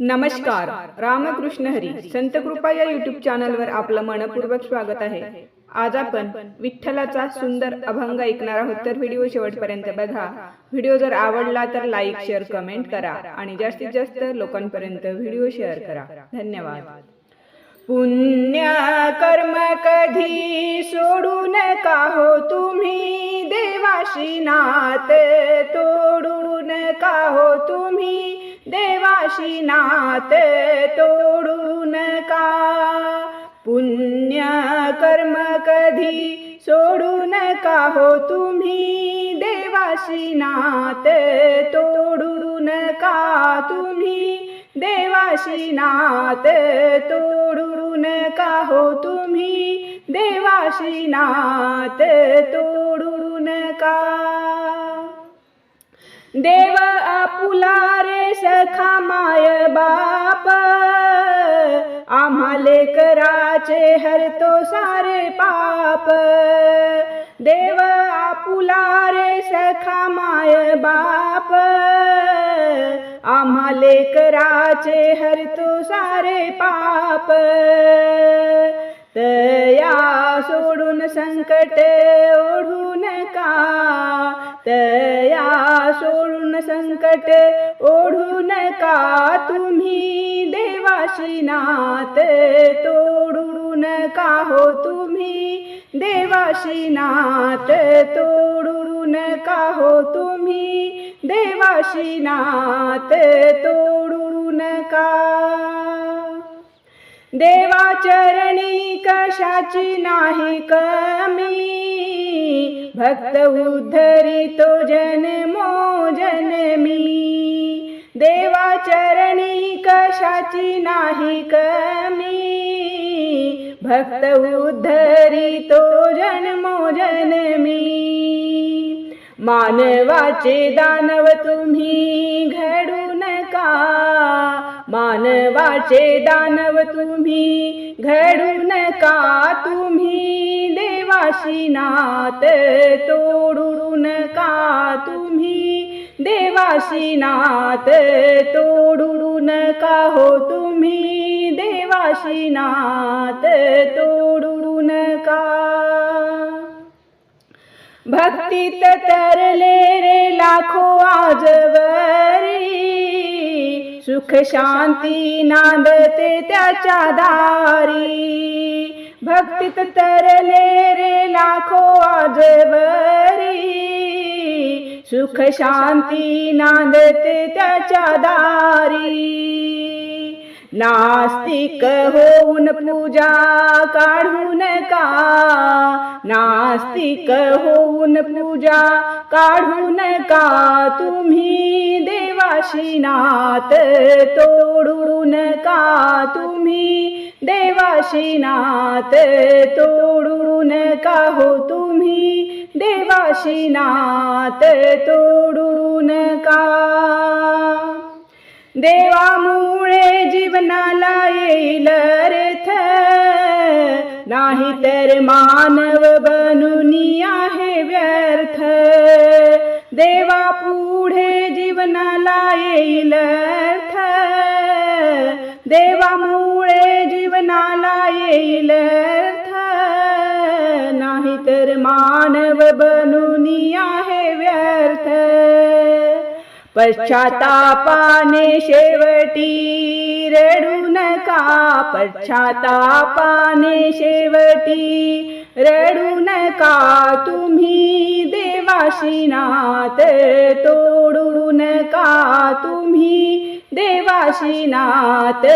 नमस्कार. रामकृष्ण हरी संत कृपा या युट्यूब चॅनलवर आपलं मनपूर्वक स्वागत आहे. आज आपण विठ्ठलाचा सुंदर अभंग ऐकणार आहोत. तर व्हिडिओ शेवटपर्यंत बघा. व्हिडिओ जर आवडला तर लाईक शेअर कमेंट करा आणि जास्तीत जास्त लोकांपर्यंत व्हिडिओ शेअर करा. धन्यवाद. पुण्य कर्म कधी सोडू नका हो तुम्ही. देवाशी नाते तोडू अशी नाते तोडू नका पुण्य कर्म कधी सोडू नका हो तुम्ही? देवाशी नाते तोडू नका तुम्ही? देवाशी नाते तोडू नका हो तुम्ही? देवाशी नाते तोडू नका देव आपुला रे सखा माय बाप आम्हाले कराचे हरतो सारे पाप. देव आपुला रे सखा माय बाप आम्हाले कराचे हरतो सारे पाप. तया सोडून संकट ओढू नका तया सोडून संकट ओढू नका तुम्ही देवाशी नात तोडू नका हो तुम्ही देवाशी नात तोडू नका हो तुम्ही देवाशी नात तोडू नका देवाचरणी कशाची नाही कमी? भक्त उद्धरी तो जन्मो जन्मी देवाचरणी कशाची नाही कमी? भक्त उद्धरी तो जन्मो जन्मी मानवाचे दानव तुम्ही घडू नका. मानवाचे दानव तुम्ही घडू नका तुम्ही? देवाशी नात तोडून नका तुम्ही? देवाशी नात तोडून नका हो तुम्ही? देवाशी नात तोडून नका भक्तीत तरले रे लाखो आजवरी सुख शांती नांदते त्याच्या दारी. भक्तीत तरले रे लाखो आजवरी. सुख शांती नांदते त्याच्या दारी. नास्तिक होऊन पूजा काढू नका. नास्तिक होऊन पूजा काढू नका. तुम्ही देवाशी तोडून का तुम्ही? देवाशी तोडून का हो तुम्ही? देवाशी तोडून का? देवामुळे जीवनाला येईल अर्थ नाही तर मानव बनून आहे व्यर्थ. देवा पुढे जीवनाला येईल अर्थ. देवामुळे जीवनाला येईल अर्थ. नाही तर मानव बनून आहे व्यर्थ. पश्चातापाने शेवटी रडू नका. पश्चातापाने शेवटी रडू नका. तुम्ही देवाशिना ते तोडू नका तुम्ही? देवाशी नात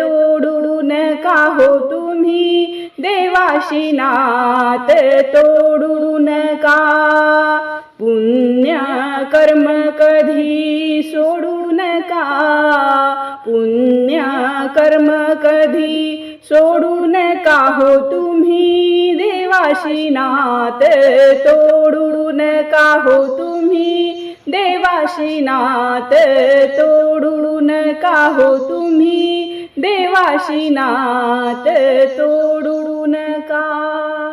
तोडू नका हो तुम्ही? देवाशी नात तोडू नका पुण्य कर्म कधी सोडू नका पुण्य कर्म कधी सोडू नका हो तुम्ही? देवाशी नात तोडू हो तुम्ही? देवाशी नात तोडू हो तुम्ही? देवाशी नात का?